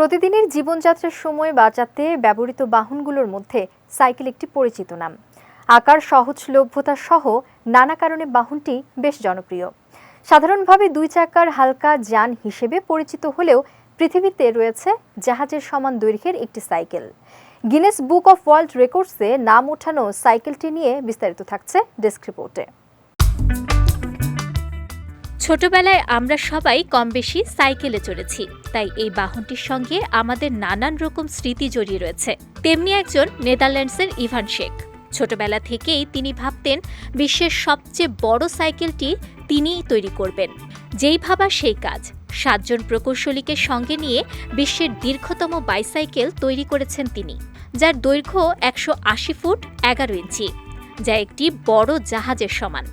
প্রতিদিনের জীবনযাত্রার সময় বাঁচাতে ব্যবহৃত বাহনগুলোর মধ্যে সাইকেল একটি পরিচিত নাম। আকার, সহজলভ্যতা সহ নানা কারণে বাহনটি বেশ জনপ্রিয়। সাধারণভাবে দুই চাকার হালকা যান হিসেবে পরিচিত হলেও পৃথিবীতে রয়েছে জাহাজের সমান দৈর্ঘ্যের একটি cycle. Guinness book of world রেকর্ডসে নাম ওঠানো সাইকেলটি নিয়ে বিস্তারিত থাকছে ডেস্ক রিপোর্টে। ছোটবেলায় আমরা সবাই কম বেশি সাইকেলে চড়েছি, তাই এই বাহনটির সঙ্গে আমাদের নানান রকম স্মৃতি জড়িয়ে রয়েছে। তেমনি একজন নেদারল্যান্ডসের ইভান শেখ। ছোটবেলা থেকেই তিনি ভাবতেন বিশ্বের সবচেয়ে বড় সাইকেলটি তিনিই তৈরি করবেন। যেই ভাবা সেই কাজ। সাতজন প্রকৌশলীকে সঙ্গে নিয়ে বিশ্বের দীর্ঘতম বাইসাইকেল তৈরি করেছেন তিনি, যার দৈর্ঘ্য একশো আশি ফুট এগারো ইঞ্চি, যা একটি বড় জাহাজের সমান।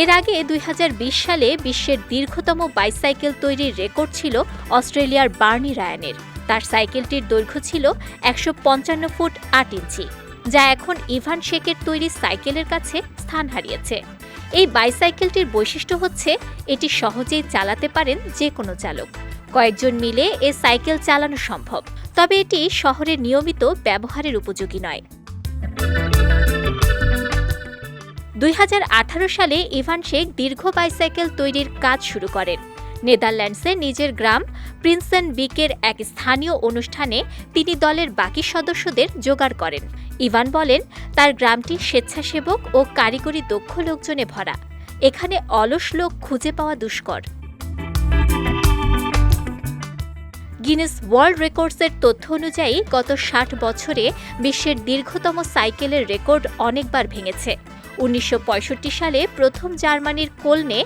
এর আগে দুই হাজার বিশ সালে বিশ্বের দীর্ঘতম বাইসাইকেল তৈরির রেকর্ড ছিল অস্ট্রেলিয়ার বার্নি রায়ানের। তার সাইকেলটির দৈর্ঘ্য ছিল একশো পঞ্চান্ন ফুট আট ইঞ্চি, যা এখন ইভান শেকের তৈরি সাইকেলের কাছে স্থান হারিয়েছে। এই বাইসাইকেলটির বৈশিষ্ট্য হচ্ছে, এটি সহজেই চালাতে পারেন যে কোনো চালক। কয়েকজন মিলে এ সাইকেল চালানো সম্ভব। তবে এটি শহরে নিয়মিত ব্যবহারের উপযোগী নয়। দুই হাজার আঠারো সালে ইভান শেখ দীর্ঘ বাইসাইকেল তৈরির কাজ শুরু করেন। নেদারল্যান্ডসে নিজের গ্রাম প্রিন্সেন বিকের এক স্থানীয় অনুষ্ঠানে তিনি দলের বাকি সদস্যদের জোগাড় করেন। ইভান বলেন, তার গ্রামটি স্বেচ্ছাসেবক ও কারিগরি দক্ষ লোকজনে ভরা। এখানে অলস লোক খুঁজে পাওয়া দুষ্কর। গিনেস ওয়ার্ল্ড রেকর্ডসের তথ্য অনুযায়ী, গত ষাট বছরে বিশ্বের দীর্ঘতম সাইকেলের রেকর্ড অনেকবার ভেঙেছে। উনিশশো পঁয়ষট্টি সালে প্রথম জার্মানির কোলনে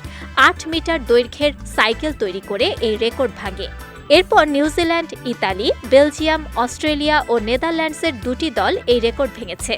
আট মিটার দৈর্ঘ্যের সাইকেল তৈরি করে এই রেকর্ড ভাঙে। এরপর New Zealand Italy, Belgium, Australia ও নেদারল্যান্ডসের দুটি দল এই রেকর্ড ভেঙেছে।